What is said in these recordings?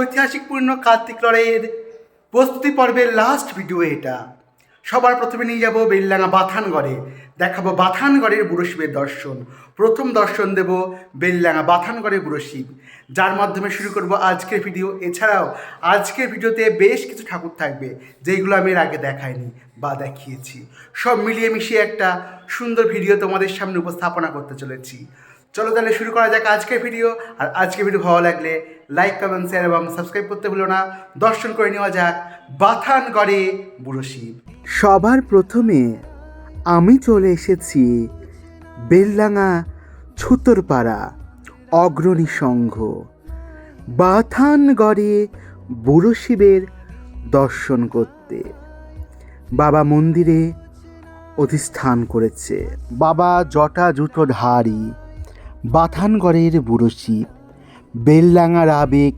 ঐতিহাসিকপূর্ণ কার্তিক লড়াইয়ের প্রস্তুতি পর্বের লাস্ট ভিডিও এটা। সবার প্রথমে নিয়ে যাব বেললাঙা বাথানগড়ে। দেখাবো বাথানগড়ের বুড়ো শিবের দর্শন। প্রথম দর্শন দেব বেললাঙা বাথানগড়ের বুড়ো শিব। যার মাধ্যমে শুরু করব আজকের ভিডিও এছাড়াও আজকের ভিডিওতে বেশ কিছু ঠাকুর থাকবে যেগুলো আমি এর আগে দেখাইনি বা দেখিয়েছি। সব মিলিয়ে মিশিয়ে একটা সুন্দর ভিডিও তোমাদের সামনে উপস্থাপনা করতে চলেছি। চলো তাহলে শুরু করা যাক আজকের ভিডিও আর আজকে ভিডিও ভালো লাগলে লাইক কমেন্ট শেয়ার এবং সাবস্ক্রাইব করতে ভুলো না। দর্শন করে নেওয়া যাক বাথানগড়ে বুড়ো শিব। সবার প্রথমে আমি চলে এসেছি বেললাঙা ছুতরপাড়া অগ্রণী সংঘ। বাথানগড়ে বুড়ো শিবের দর্শন করতে। বাবা মন্দিরে অধিষ্ঠান করেছে। বাবা জটা জুটো ধারী বাথানগড়ের বুড়ো শিব, বেলডাঙার আবেগ,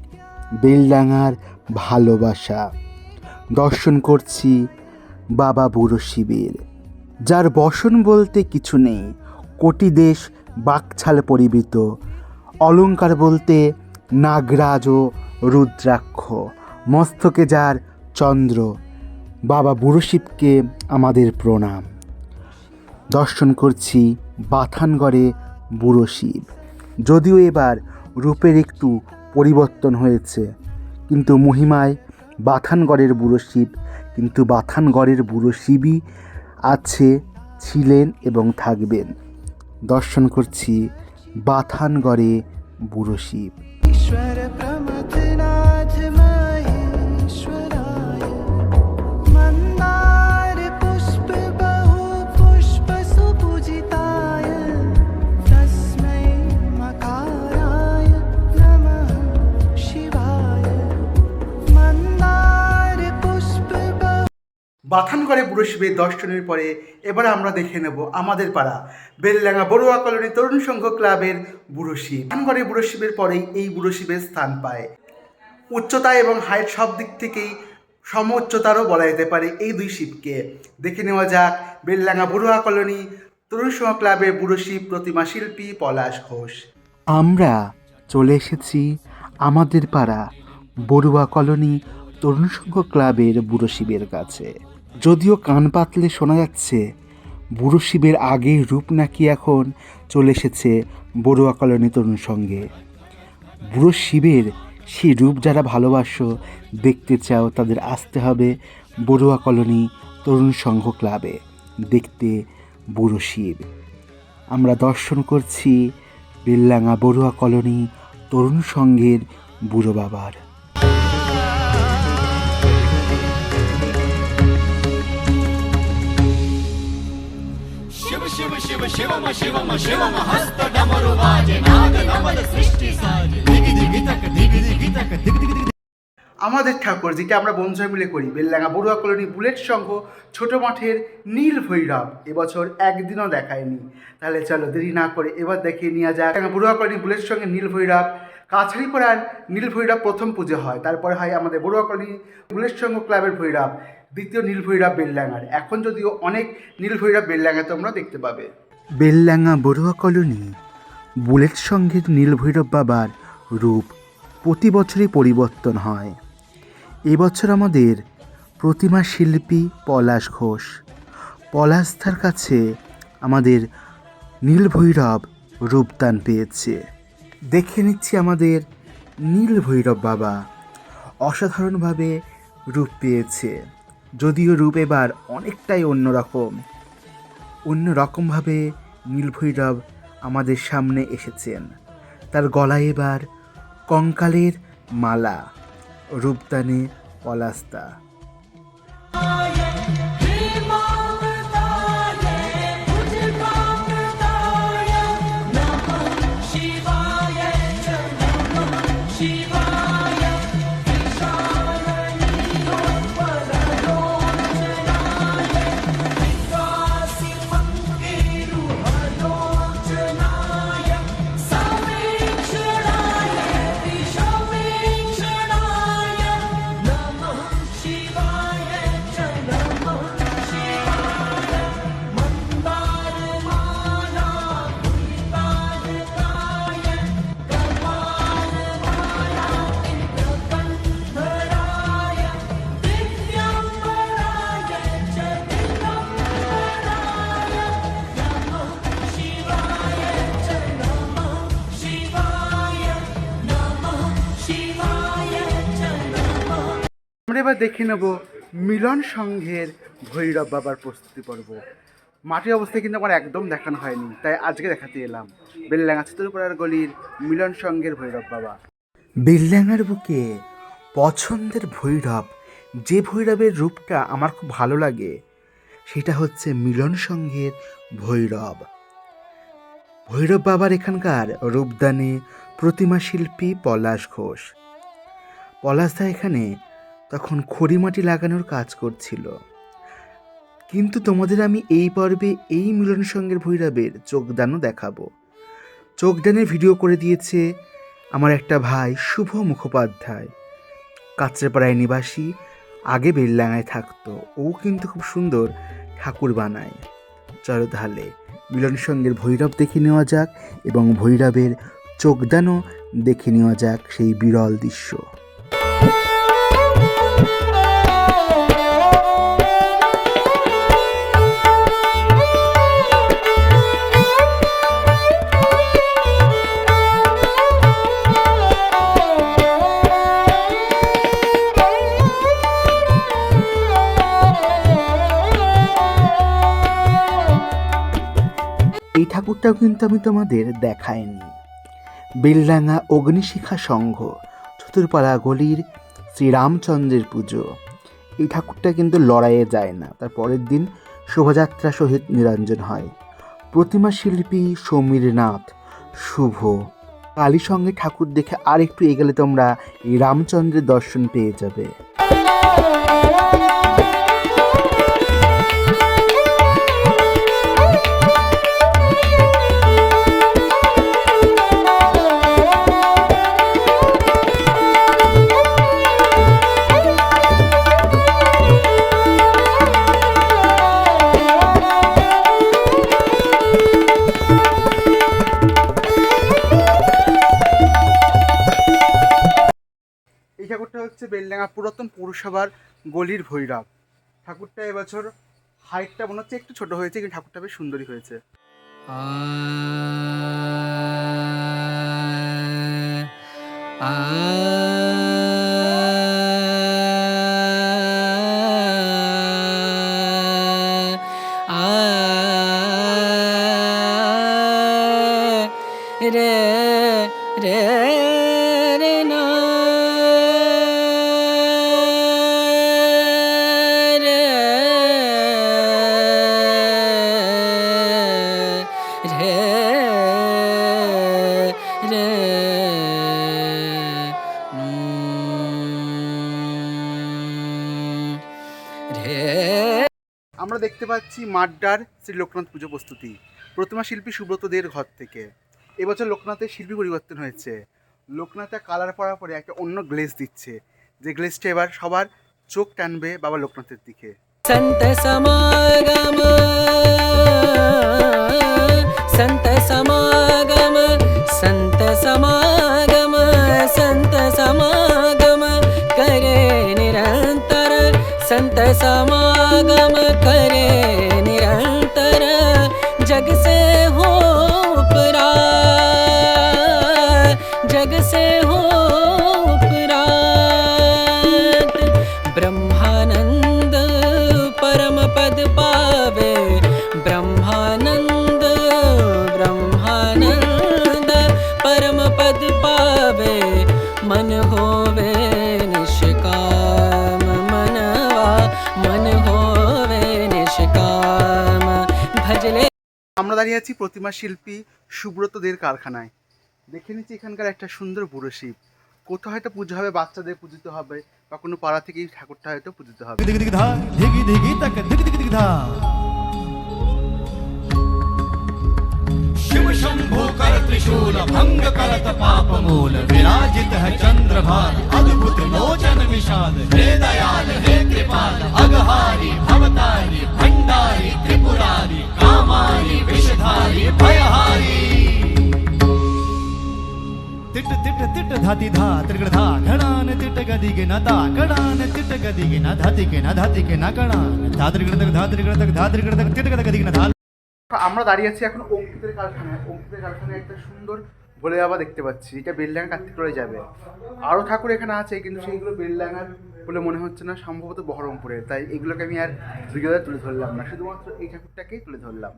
বেলডাঙার ভালোবাসা। দর্শন করছি বাবা বুড়ো শিবের, যার বসন বলতে কিছু নেই। কোটি দেশ বাকছাল পরিবৃত, অলঙ্কার বলতে নাগরাজ ও রুদ্রাক্ষ, মস্তকে যার চন্দ্র। বাবা বুড়ো শিবকে আমাদের প্রণাম। দর্শন করছি বাথানগড়ে বুড়ো শিব। যদিও এবার রূপের একটু পরিবর্তন হয়েছে, কিন্তু মহিমায় বাথানগড়ের বুড়ো শিব, কিন্তু বাথানগড়ের বুড়ো শিবই আছে, ছিলেন এবং থাকবেন। দর্শন করছি বাথানগড়ে বুড়ো শিব। বাথানগড়ে শিবের দর্শনের পরে এবার আমরা দেখে নেব আমাদের পাড়া, বেলডাঙ্গা বড়ুয়া কলোনি তরুণ সংঘ ক্লাবের বুড়ো শিব। বাথানগড়ে বুড়ো শিবের পরেই এই বুড়ো শিবের স্থান পায়। উচ্চতা এবং হাইট সব দিক থেকেই সম উচ্চতারও বলা যেতে পারে এই দুই শিবকে। দেখে নেওয়া যাক, বেলডাঙ্গা বড়ুয়া কলোনি তরুণ সংঘ ক্লাবের বুড়ো শিব প্রতিমা শিল্পী পলাশ ঘোষ। আমরা চলে এসেছি আমাদের পাড়া বড়ুয়া কলোনি তরুণ সংঘ ক্লাবের বুড়ো শিবের কাছে। যদিও কান পাতলে শোনা যাচ্ছে, বুড়ো শিবের আগের রূপ নাকি এখন চলে এসেছে বড়ুয়া কলোনি তরুণ সঙ্গে। বুড়ো শিবের সেই রূপ যারা ভালোবাসো, দেখতে চাও তাদের আসতে হবে বড়ুয়া কলোনি তরুণ সংঘ ক্লাবে। দেখতে বুড়ো শিব। আমরা দর্শন করছি বেল্লাঙা বড়ুয়া কলোনি তরুণ সংঘের বুড়ো বাবার। আমাদের ঠাকুর, যেটা আমরা বন্ধুরা মিলে করি বেল্লাঙ্গা বড়ুয়া কলোনি বুলেট সংঘ, ছোট মাঠের নীল ভৈরব, এবছর একদিনও দেখায়নি। তাহলে চলো দেরি না করে এবার দেখিয়ে নিয়ে যাক। বড়ুয়া কলোনি বুলেট সঙ্গে নীল ভৈরব কাছাড়িপাড়ার নীল ভৈরব প্রথম পুজো হয়। তারপরে হয় আমাদের বড়ুয়া কলোনি বুলেট সংঘ ক্লাবের ভৈরব, দ্বিতীয় নীল ভৈরব বেল্লাঙ্গার এখন যদিও অনেক নীল ভৈরব বেল্লাঙ্গা তোমরা দেখতে পাবে। বেললাঙ্গা বড়ুয়া কলোনি, বুলেট সংঘের নীলভৈরব বাবার রূপ প্রতি বছরই পরিবর্তন হয়। এবছর আমাদের প্রতিমা শিল্পী পলাশ ঘোষ। পলাশদার কাছে আমাদের নীলভৈরব রূপদান পেয়েছে। দেখে নিচ্ছি আমাদের নীলভৈরব বাবা অসাধারণভাবে রূপ পেয়েছে। যদিও রূপ এবার অনেকটাই অন্যরকম। অন্য রকমভাবে নীলভৈরব আমাদের সামনে এসেছেন। তার গলায় এবার কঙ্কালের মালা রূপদানে পলাস্তা। দেখে নেব মিলন সংঘের ভৈরব বাবার প্রস্তুতি পর্ব। মাটির অবস্থা কিন্তু আমার একদম দেখানো হয়নি, তাই আজকে দেখাতে এলাম। বেলডাঙ্গা চিত্রপাড়ার গলির মিলন সংঘের ভৈরব বাবা। বেলডাঙ্গার বুকে পছন্দের ভৈরব, যে ভৈরবের রূপটা আমার খুব ভালো লাগে, সেটা হচ্ছে মিলন সংঘের ভৈরব। ভৈরব বাবার এখানকার রূপদানে প্রতিমা শিল্পী পলাশ ঘোষ। পলাশদা এখানে তখন খড়িমাটি লাগানোর কাজ করছিল। কিন্তু তোমাদের আমি এই পর্বে এই মিলন সঙ্গের ভৈরবের চোখদানও দেখাবো। চোখদানের ভিডিও করে দিয়েছে আমার একটা ভাই শুভ মুখোপাধ্যায়। কাঁচরাপাড়ায় নিবাসী, আগে বেলডাঙায় থাকতো। ও কিন্তু খুব সুন্দর ঠাকুর বানায়। চলো তাহলে মিলন সঙ্গের ভৈরব দেখে নেওয়া যাক এবং ভৈরবের চোখদানও দেখে নেওয়া যাক সেই বিরল দৃশ্য। ঠাকুরটাও কিন্তু আমি তোমাদের দেখাইনি। বেলডাঙ্গা অগ্নিশিখা সংঘ, চতুরপাড়া গলির শ্রীরামচন্দ্রের পুজো। এই ঠাকুরটা কিন্তু লড়াইয়ে যায় না, তার পরের দিন শোভাযাত্রা সহিত নিরঞ্জন হয়। প্রতিমা শিল্পী সমীর নাথ শুভ। কালী সঙ্গে ঠাকুর দেখে আর একটু এগেলে তোমরা এই রামচন্দ্রের দর্শন পেয়ে যাবে। পৌরসভার গলির ভৈরব। ঠাকুরটা এবছর হাইটটা মনে হচ্ছে একটু ছোট হয়েছে, কিন্তু ঠাকুরটা বেশ সুন্দরই হয়েছে। রে আমরা দেখতে পাচ্ছি মাড্ডার শ্রী লোকনাথ পুজো প্রস্তুতি। প্রতিমা শিল্পী সুব্রত দের ঘর থেকে। এবছর লোকনাথের শিল্পী পরিবর্তন হয়েছে। লোকনাথে কালার পড়ার পরে একটা অন্য গ্লেস দিচ্ছে। যে গ্লেসটা এবার সবার চোখ টানবে বাবা লোকনাথের দিকে। সন্ত সমাগম। समागम करे निरंतर जग से हो परा जग से हो দাঁড়িয়ে আছি প্রতিমা শিল্পী সুব্রত দের কারখানায় দেখে নিচ্ছি এখানকার একটা সুন্দর বুড়ো শিব কোথাও হয়তো পুজো হবে বাচ্চাদের পূজিত হবে বা কোনো পাড়া থেকেই ঠাকুরটা হয়তো পূজিত হবে दिग दिग धा धिगी धिगी तक दिग दिग दिग धा शिव शंभो कर त्रिशूल भंग करत पाप मूल विराजित है चंद्रभान अद्भुत लोचन विशाल हे दयाल हे कृपाल अगहारी भवतारी भंडारी ತಿಟ್ಟ ತಿಟ್ಟ ತಿಟ್ಟ ಧಾತಿ ಧಾ ತಿರ್ಗಡ ಧಾ ಘಡಾನ ತಿಟ್ಟ ಗದಿಗೆ ನ ತಾ ಕಡಾನ ತಿಟ್ಟ ಗದಿಗೆ ನ ಧಾತಿಗೆ ನ ಧಾತಿಗೆ ನ ಕಡಾನ ಧಾದ್ರಿಗಡದಾಗ ಧಾದ್ರಿಗಡದಾಗ ಧಾದ್ರಿಗಡದಾಗ ತಿಟ್ಟಗದ ಗದಿಗೆ ನ ಧಾ আমরা দাঁড়িয়ে আছি এখন অঙ্কিতের কারখানায়। অঙ্কিতের কারখানায় একটা সুন্দর বলে বাবা দেখতে পাচ্ছি এটা বেলডাঙ্গা করে যাবে। আরও ঠাকুর এখানে আছে কিন্তু সেইগুলো বেলডাঙ্গার বলে মনে হচ্ছে না সম্ভবত বহরমপুরে। তাই এগুলোকে আমি আর ভিডিওতে তুলে ধরলাম না শুধুমাত্র এই ঠাকুরটাকেই তুলে ধরলাম।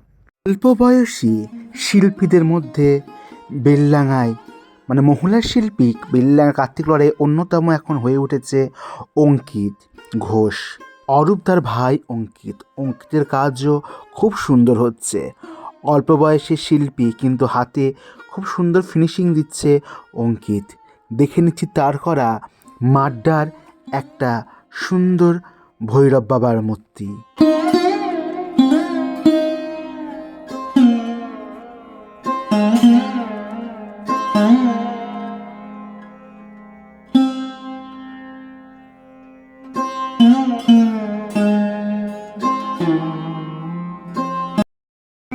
অল্প বয়সী শিল্পীদের মধ্যে বেলডাঙ্গায় মানে মহিলা শিল্পী বেলডাঙ্গা কার্তিক লড়াই অন্যতম এখন হয়ে উঠেছে অঙ্কিত ঘোষ। অরূপ তার ভাই অঙ্কিত। অঙ্কিতের কাজও খুব সুন্দর হচ্ছে। অল্প বয়সী শিল্পী, কিন্তু হাতে খুব সুন্দর ফিনিশিং দিচ্ছে অঙ্কিত। দেখে নিচ্ছি তার করা মাড্ডার একটা সুন্দর ভৈরব বাবার মূর্তি।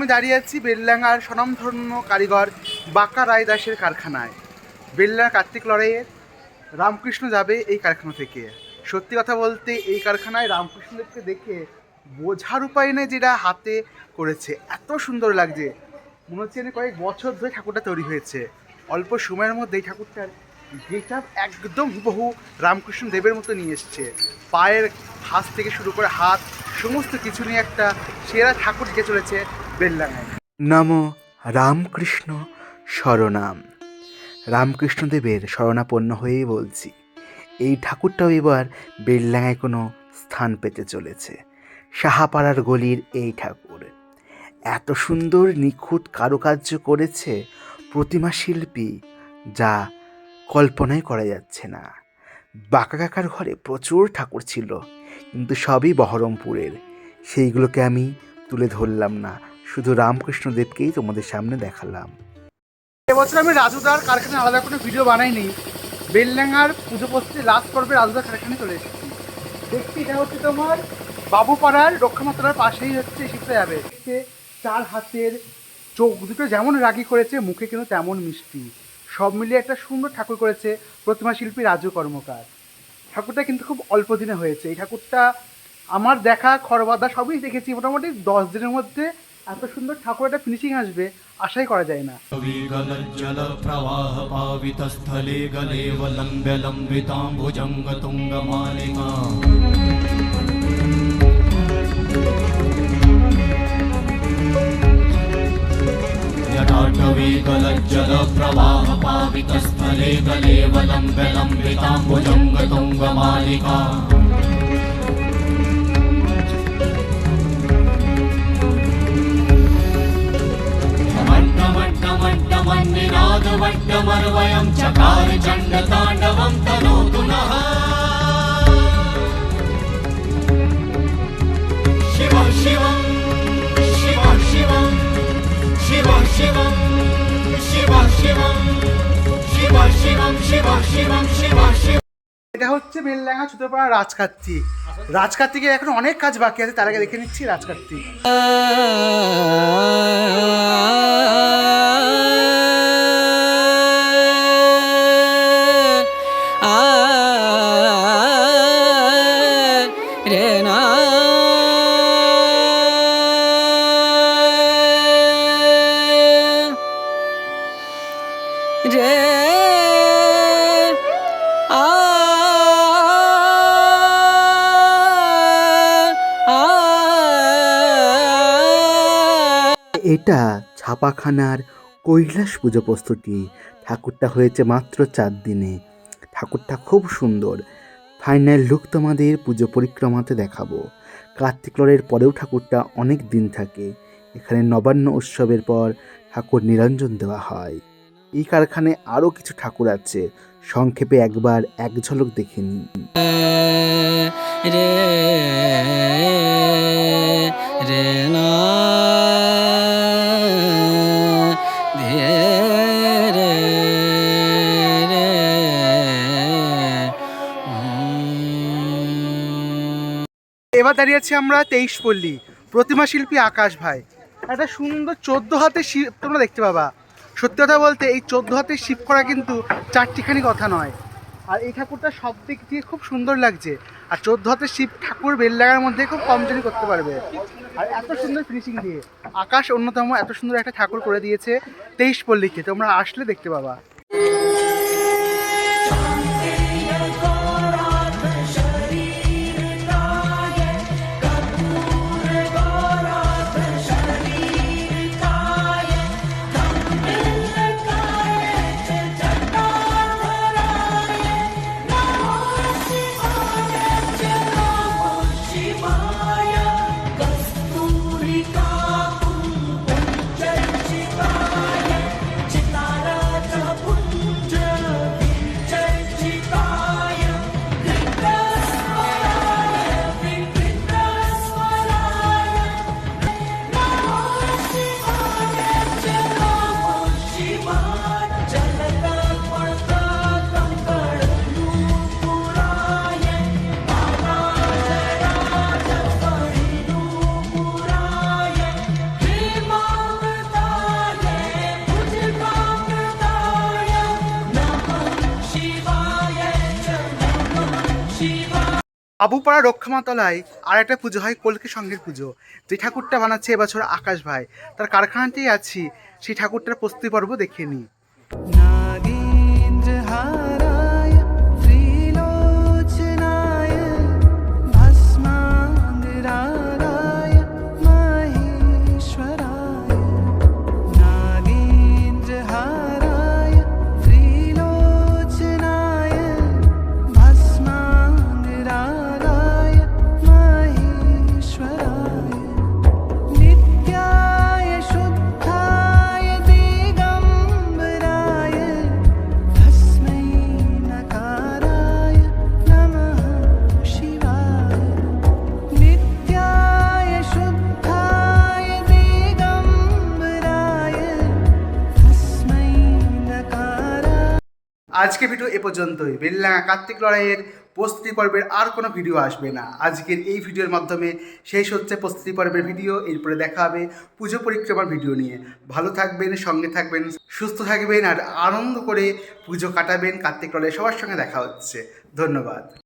আমি দাঁড়িয়ে আছি বেলডাঙ্গার স্বনামধন্য কারিগর বাঁকা রায় দাসের কারখানায়। বেলডাঙ্গা কার্তিক লড়াইয়ের রামকৃষ্ণ যাবে এই কারখানা থেকে। সত্যি কথা বলতে এই কারখানায় রামকৃষ্ণদেবকে দেখে বোঝার উপায় নেই যেটা হাতে করেছে। এত সুন্দর লাগছে। মনে হচ্ছে কয়েক বছর ধরে ঠাকুরটা তৈরি হয়েছে। অল্প সময়ের মধ্যে এই ঠাকুরটার গেট একদম হুবহু রামকৃষ্ণ দেবের মতো নিয়ে এসছে। পায়ের হাত থেকে শুরু করে হাত, সমস্ত কিছু নিয়ে একটা সেরা ঠাকুর দিকে চলেছে নম রামকৃষ্ণ শরণাম। রামকৃষ্ণদেবের শরণাপন্ন হয়েই বলছি, এই ঠাকুরটাও এবার বেলডাঙায় কোনো স্থান পেতে চলেছে, সাহাপাড়ার গলির এই ঠাকুর। এত সুন্দর নিখুঁত কারুকার্য করেছে প্রতিমা শিল্পী যা কল্পনাই করা যাচ্ছে না। বাঁকা কাকার ঘরে প্রচুর ঠাকুর ছিল, কিন্তু সবই বহরমপুরের। সেইগুলোকে আমি তুলে ধরলাম না শুধু রামকৃষ্ণদেবকেই তোমাদের সামনে দেখালাম। এবছর আমি রাজুদার কারখানায় আলাদা কোনো ভিডিও বানাইনি। বেলডাঙ্গার পুজো পড়তে লাস্ট পর্বে রাজুদার কারখানায় চলে এসেছি। দেখছি এটা হচ্ছে তোমার বাবুপাড়ার রক্ষামাত্রার পাশেই হচ্ছে শিখতে যাবে। চার হাতের চোখ দুটো যেমন রাগি করেছে, মুখে কিন্তু তেমন মিষ্টি। সব মিলিয়ে একটা সুন্দর ঠাকুর করেছে প্রতিমা শিল্পী রাজু কর্মকার। ঠাকুরটা কিন্তু খুব অল্প দিনে হয়েছে। এই ঠাকুরটা আমার দেখা খড়বাদা সবই দেখেছি। মোটামুটি দশ দিনের মধ্যে এত সুন্দর ঠাকুর একটা ফিনিশিং আসবে আশাই করা যায় না कविगलज्जल प्रवाह पावितस्थले गलेवलम्ब्य लम्बिताम्बुजङ्ग तुङ्गमालिका जटाटवीगलज्जल प्रवाह पावितस्थले गलेवलम्ब्य लम्बिताम्बुजङ्ग तुङ्गमालिका मट्टमट्टमट्टमन्निनादवट्टमर्वयं चकार चण्डताण्डवं तनोतु नः शिव शिवं शिव शिवं शिव शिवं शिव शिवं शिव शिवं शिव शिवं शिव शिव এটা হচ্ছে বেলডাঙ্গা ছোটপাড়া রাজকার্তিক রাজকার্তিকের এখন অনেক কাজ বাকি আছে তার আগে দেখে নিচ্ছি রাজকার্তিক ছাপাখানার কৈলাস পুজো প্রস্তুতি ঠাকুরটা হয়েছে মাত্র চার দিনে ঠাকুরটা খুব সুন্দর ফাইনাল লুক তোমাদের পুজো পরিক্রমাতে দেখাবো কার্তিক লড়ের পরেও ঠাকুরটা অনেক দিন থাকে এখানে নবান্ন উৎসবের পর ঠাকুর নিরঞ্জন দেওয়া হয় এই কারখানায় আরও কিছু ঠাকুর আছে সংক্ষেপে একবার এক ঝলক দেখে নিই रे रे এবার দাঁড়িয়ে আছি আমরা তেইশ পল্লী প্রতিমা শিল্পী আকাশ ভাই। একটা সুন্দর চোদ্দ হাতে শিব তোমরা দেখতে পাবা। সত্যি কথা বলতে, এই চোদ্দ হাতে শিব করা কিন্তু চারটিখানি কথা নয়। আর এই ঠাকুরটা সব দিক দিয়ে খুব সুন্দর লাগছে। আর চোদ্দ হাতে শিব ঠাকুর বেলডাঙার মধ্যে খুব কম জনই করতে পারবে। আর এত সুন্দর ফিনিশিং দিয়ে আকাশ অন্যতম এত সুন্দর একটা ঠাকুর করে দিয়েছে তেইশ পল্লীকে তোমরা আসলে দেখতে পাবা। আবুপাড়া রক্ষামাতলায় আর একটা পুজো হয় কলকি সঙ্গের পুজো। যে ঠাকুরটা বানাচ্ছে এবছর আকাশ ভাই। তার কারখানাতেই আছি, সেই ঠাকুরটার প্রস্তুতি পর্ব দেখে নিই। আজকে ভিডিও এ পর্যন্তই। বেল্লাঙ্গা কার্তিক লড়াইয়ের প্রস্তুতি পর্বের আর কোনো ভিডিও আসবে না। আজকের এই ভিডিওর মাধ্যমে শেষ হচ্ছে প্রস্তুতি পর্বের ভিডিও। এরপরে দেখা হবে পুজো পরিক্রমার ভিডিও নিয়ে। ভালো থাকবেন, সঙ্গে থাকবেন, সুস্থ থাকবেন আর আনন্দ করে পুজো কাটাবেন কার্তিক লড়াই সবার সঙ্গে দেখা হচ্ছে। ধন্যবাদ।